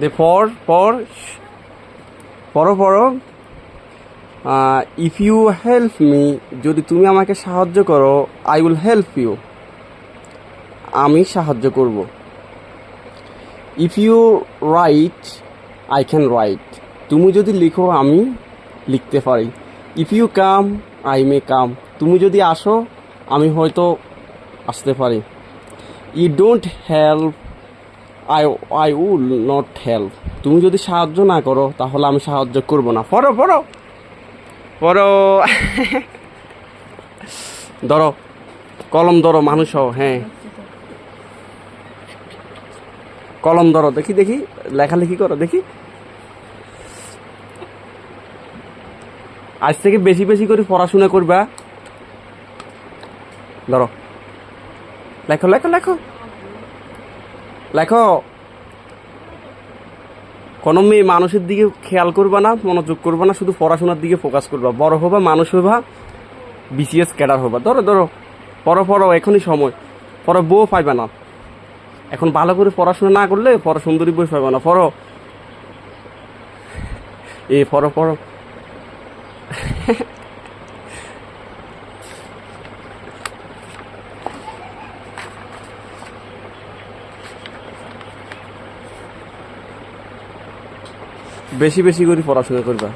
দে পর পর পড়ো পড়ো ইফ ইউ হেল্প মি যদি তুমি আমাকে সাহায্য করো আই উইল হেল্প ইউ আমি সাহায্য করব। If you write I can write তুমি যদি লিখো, আমি লিখতে পারি। If you come I may come তুমি যদি আসো, আমি হয়তো আসতে পারি। You don't help I I will not help তুমি যদি সাহায্য না করো, তাহলে আমি সাহায্য করব না। পড়ো পড়ো। পড়ো। ধরো। কলম ধরো, মানুষ হও হ্যাঁ। কলম ধরো, দেখি দেখি। লেখালেখি করো, দেখি। আজ থেকে বেশি বেশি করে পড়াশোনা করবা। ধরো। লেখো লেখো লেখো। লেখো, কোনো মেয়ে মানুষের দিকে খেয়াল করবা না, মনোযোগ করবা না, শুধু পড়াশোনার দিকে ফোকাস করবা। বড় হবা, মানুষ হবা বিসিএস ক্যাডার হবা। ধরো ধরো, পড়ো পড়ো, এখনই সময়। পরে বউ পাইবা না। এখন ভালো করে পড়াশোনা না করলে পরে সুন্দরী বই পাইবা না। পড়ো। এ, পড়ো পড়ো। বেশি বেশি করে পড়াশোনা করবা।